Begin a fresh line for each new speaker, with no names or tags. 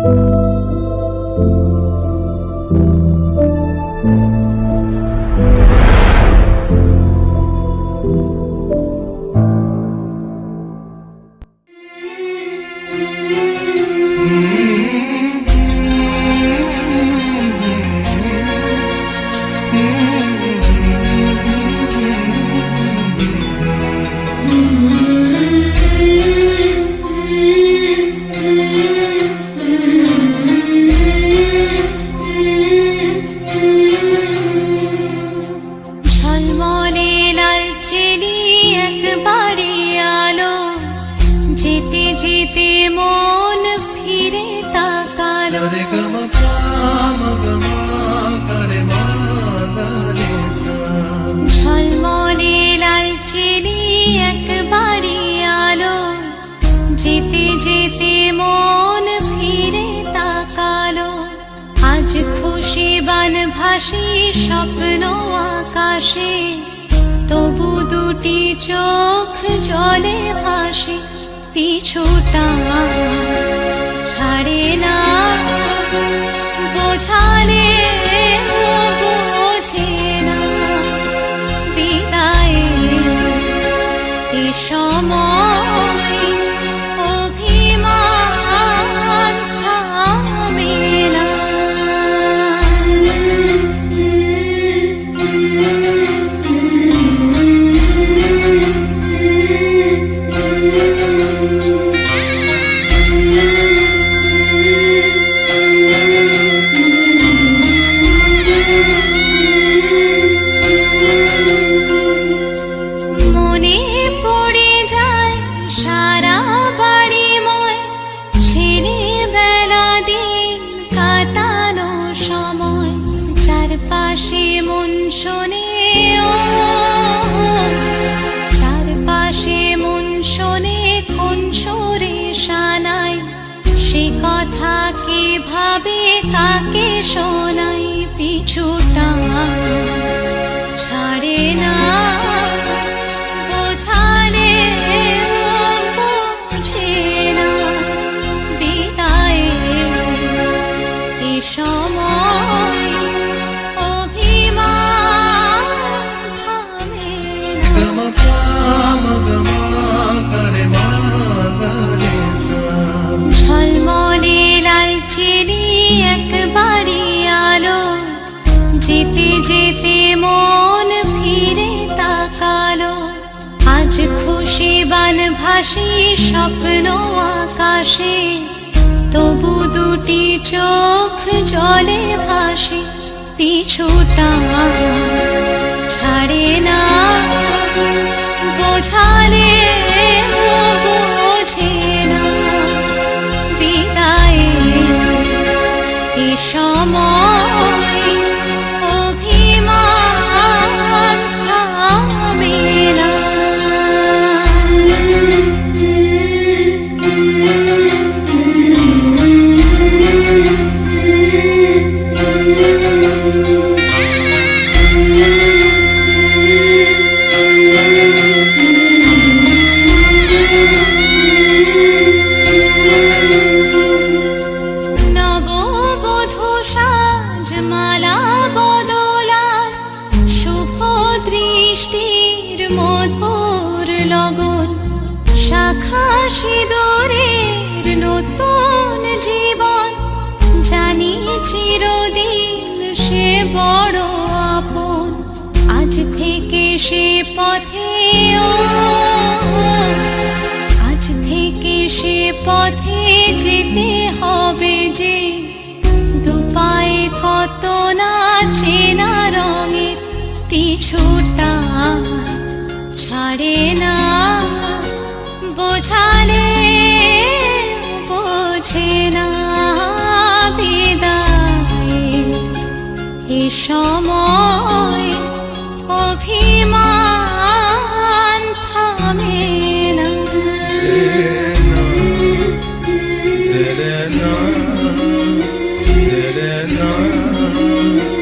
Thank you. হাসি স্বপ্ন আকাশে তবু দুটি চোখ জলে ভাসে পিছুটা ছাড়ে না। চারপাশে মন শোনে চারপাশে মন শোনে, কোন সুরে শানায় সে কথা কে ভাবে, কাকে শোনায় পিছুটা। বান ভাসি স্বপ্ন আকাশে তবু দুটি চোখ জলে ভাসি পিছুটা ছাড়ে না। খাসি দরের নতুন জীবন জানি চিরদিন সে বড় আপন। আজ থেকে সে পথে
you.